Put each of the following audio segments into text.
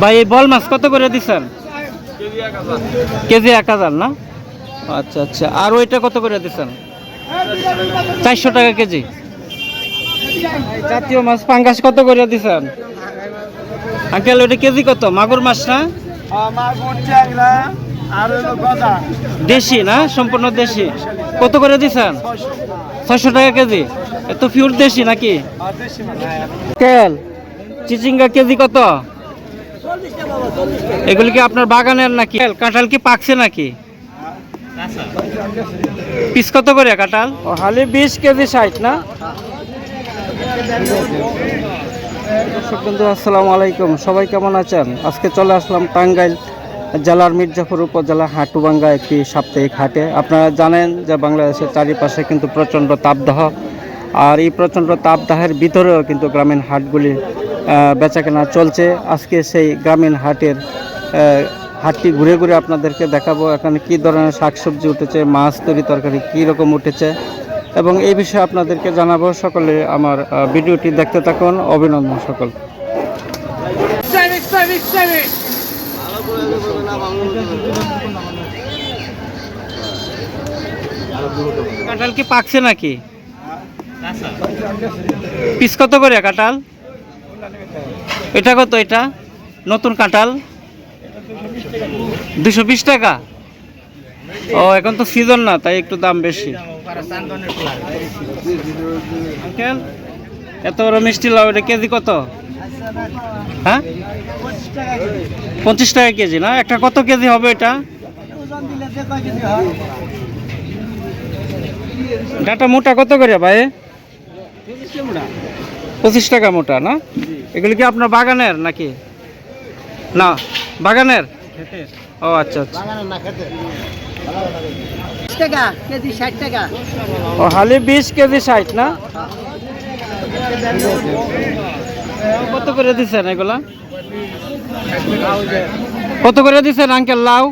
ভাই, এই বল মাছ কত করে দিচ্ছেন কেজি এক হাজার না? আচ্ছা আচ্ছা। আর ওইটা কত করে দিচ্ছেন চারশো টাকা কেজি। জাতীয় মাছ, পাঙ্গাস কত করে দিচ্ছেন আঙ্কেল, ওইটা কেজি কত? মাগুর মাছ না? দেশি না? সম্পূর্ণ দেশি। কত করে দিচ্ছেন ছয়শো টাকা কেজি। এত পিওর দেশি নাকি? চিচিঙ্গা কেজি কত? এগুলি কি আপনার বাগানের নাকি? কাঁঠাল কি পাকছে নাকি? পিস কত করে কাঁঠাল? হালি বিশ কেজি ষাট, না? বন্ধু, আসসালামু আলাইকুম। সবাই কেমন আছেন? আজকে চলে আসলাম টাঙ্গাইল জেলার মির্জাপুর উপজেলা হাটুবাঙ্গা একটি সাপ্তাহিক হাটে। আপনারা জানেন যে বাংলাদেশের চারিপাশে কিন্তু প্রচণ্ড তাপদাহ। আর এই প্রচণ্ড তাপদাহের ভিতরেও কিন্তু গ্রামীণ হাটগুলি বেচাকেনা চলছে। আজকে সেই গ্রামীণ হাটের হাটটি ঘুরে ঘুরে আপনাদেরকে দেখাবো এখানে কী ধরনের শাকসবজি উঠেছে, মাছ তরি তরকারি কী রকম উঠেছে এবং এই বিষয়ে আপনাদেরকে জানাব। সকলে আমার ভিডিওটি দেখতে থাকুন। অভিনন্দন সকল। কাঁঠাল কি পাকছে নাকি? পিস কত করে কাঁঠাল? এটা কত এটা? নতুন কাঁঠাল? দুশো বিশ টাকা? ও, এখন তো সিজন না, তাই একটু দাম বেশি। এত বড় মিষ্টি লাউ, এটা কেজি কত? হ্যাঁ? পঁচিশ টাকা কেজি না? একটা কত কেজি হবে এটা? ডাটা মোটা কত করে ভাই? পঁচিশ টাকা মোটা, না? এগুলো কি আপনার বাগানের নাকি? না, বাগানের? ও আচ্ছা আচ্ছা। ও, হালি বিশ কেজি ষাট, না? কত করে দিচ্ছেন এগুলা? কত করে দিচ্ছেন আঙ্কেল লাউ?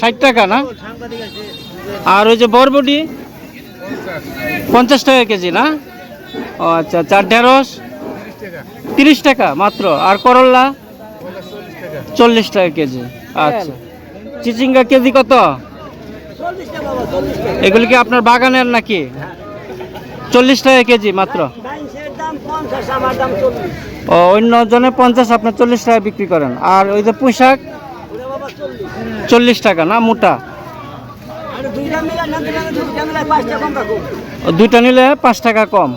ষাট টাকা, না? আর ওই যে বরবটি? পঞ্চাশ টাকা কেজি, না? ও আচ্ছা চার ঢেঁড়স? তিরিশ টাকা মাত্র। আর করল্লা চল্লিশ টাকা কেজি। আচ্ছা। চিচিঙ্গা কেজি কত? এগুলি কি আপনার বাগানের নাকি? চল্লিশ টাকা কেজি মাত্র। ও, অন্য জনে পঞ্চাশ, আপনার চল্লিশ টাকা বিক্রি করেন। আর ওই যে পোশাক চল্লিশ টাকা, না মোটা? দুইটা নিলে পাঁচ টাকা কম।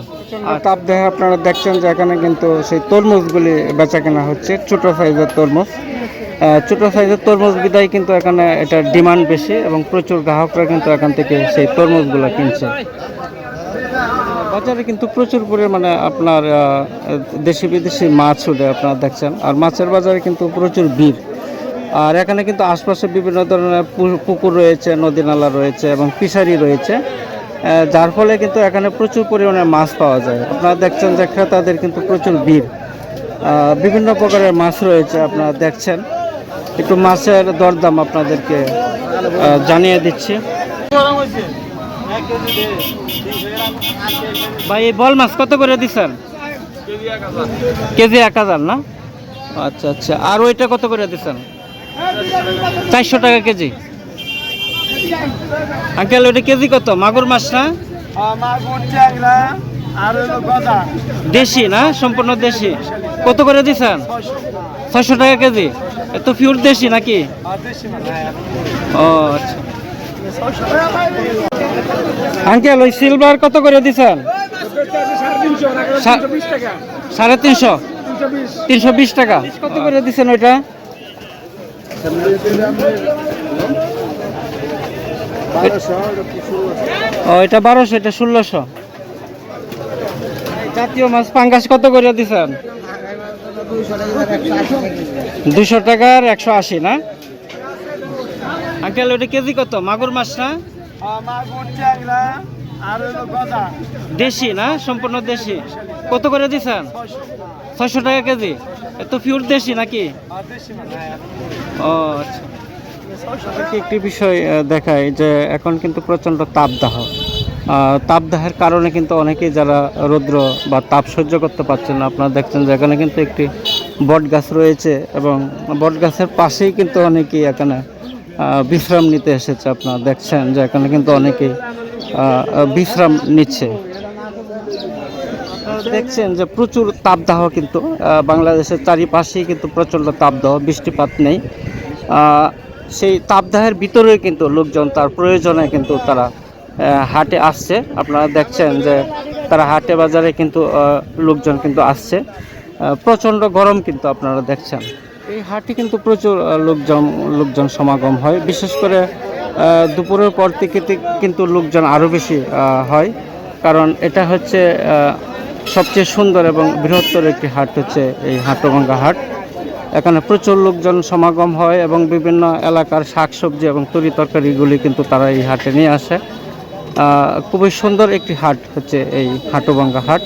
তাপ দেখে আপনারা দেখছেন যে এখানে কিন্তু সেই তরমুজগুলি বেচা কেনা হচ্ছে, ছোট সাইজের তরমুজ। ছোট সাইজের তরমুজ বিদায় কিন্তু এখানে এটার ডিমান্ড বেশি এবং প্রচুর গ্রাহকরা কিন্তু এখান থেকে সেই তরমুজগুলো কিনছে। বাজারে কিন্তু প্রচুর পরিমাণে আপনার দেশি বিদেশি মাছ উঠে আপনারা দেখছেন, আর মাছের বাজারে কিন্তু প্রচুর ভিড়। আর এখানে কিন্তু আশপাশে বিভিন্ন ধরনের পুকুর রয়েছে, নদী নালা রয়েছে এবং ফিশারি রয়েছে। যার ফলে কিন্তু এখানে প্রচুর পরিমাণে মাছ পাওয়া যায়। আপনারা দেখছেন যে ক্রেতাদের কিন্তু প্রচুর ভিড়। বিভিন্ন প্রকারের মাছ রয়েছে আপনারা দেখছেন। একটু মাছের দরদাম আপনাদেরকে জানিয়ে দিচ্ছি। ভাই, এই বল মাছ কত করে দিচ্ছেন? কেজি এক হাজার, না? আচ্ছা আচ্ছা। আর ওইটা কত করে দিচ্ছেন? চারশো টাকা কেজি। আঙ্কেল ওইটা কেজি কত? মাগুর মাছ না? দেশি না? সম্পূর্ণ দেশি। কত করে দিচ্ছেন ছয়শো টাকা কেজি। এত পিওর দেশি নাকি? মাছ ও আচ্ছা। আঙ্কেল ওই সিলভার কত করে দিচ্ছেন সাড়ে তিনশো। তিনশো বিশ টাকা। কত করে দিচ্ছেন ওইটা? ও, এটা বারোশো, এটা ষোলোশো। জাতীয় মাছ, পাঙ্গাস কত করে দিচ্ছেন দুশো টাকার একশো আশি, না? আঙ্কেল, ওটা কেজি কত? মাগুর মাছ, না? দেশি, না? সম্পূর্ণ দেশি। কত করে দিচ্ছেন ছয়শো টাকা কেজি। এত পিওর দেশি নাকি? ও আচ্ছা। একটি বিষয় দেখায় যে এখন কিন্তু প্রচণ্ড তাপদাহ। তাপদাহের কারণে কিন্তু অনেকেই যারা রৌদ্র বা তাপ সহ্য করতে পারছেন আপনারা দেখছেন যে এখানে কিন্তু একটি বট গাছ রয়েছে এবং বট গাছের পাশেই কিন্তু অনেকেই এখানে বিশ্রাম নিতে এসেছে। আপনারা দেখছেন যে এখানে কিন্তু অনেকেই বিশ্রাম নিচ্ছে। দেখছেন যে প্রচুর তাপদাহ কিন্তু বাংলাদেশের চারিপাশেই কিন্তু প্রচণ্ড তাপদাহ, বৃষ্টিপাত নেই। সেই তাপদাহের ভিতরে কিন্তু লোকজন, তার প্রয়োজনে কিন্তু তারা হাটে আসছে। আপনারা দেখছেন যে তারা হাটে বাজারে কিন্তু লোকজন কিন্তু আসছে। প্রচণ্ড গরম কিন্তু আপনারা দেখছেন। এই হাটে কিন্তু প্রচুর লোকজন লোকজন সমাগম হয়। বিশেষ করে দুপুরের পর থেকে কিন্তু লোকজন আরও বেশি হয়। কারণ এটা হচ্ছে সবচেয়ে সুন্দর এবং বৃহত্তর একটি হাট হচ্ছে এই হাটভাঙ্গা হাট। এখানে প্রচুর লোকজন সমাগম হয় এবং বিভিন্ন এলাকার শাকসবজি এবং তরি তরকারিগুলি কিন্তু তারা এই হাটে নিয়ে আসে। খুবই সুন্দর একটি হাট হচ্ছে এই হাটুবঙ্গা হাট।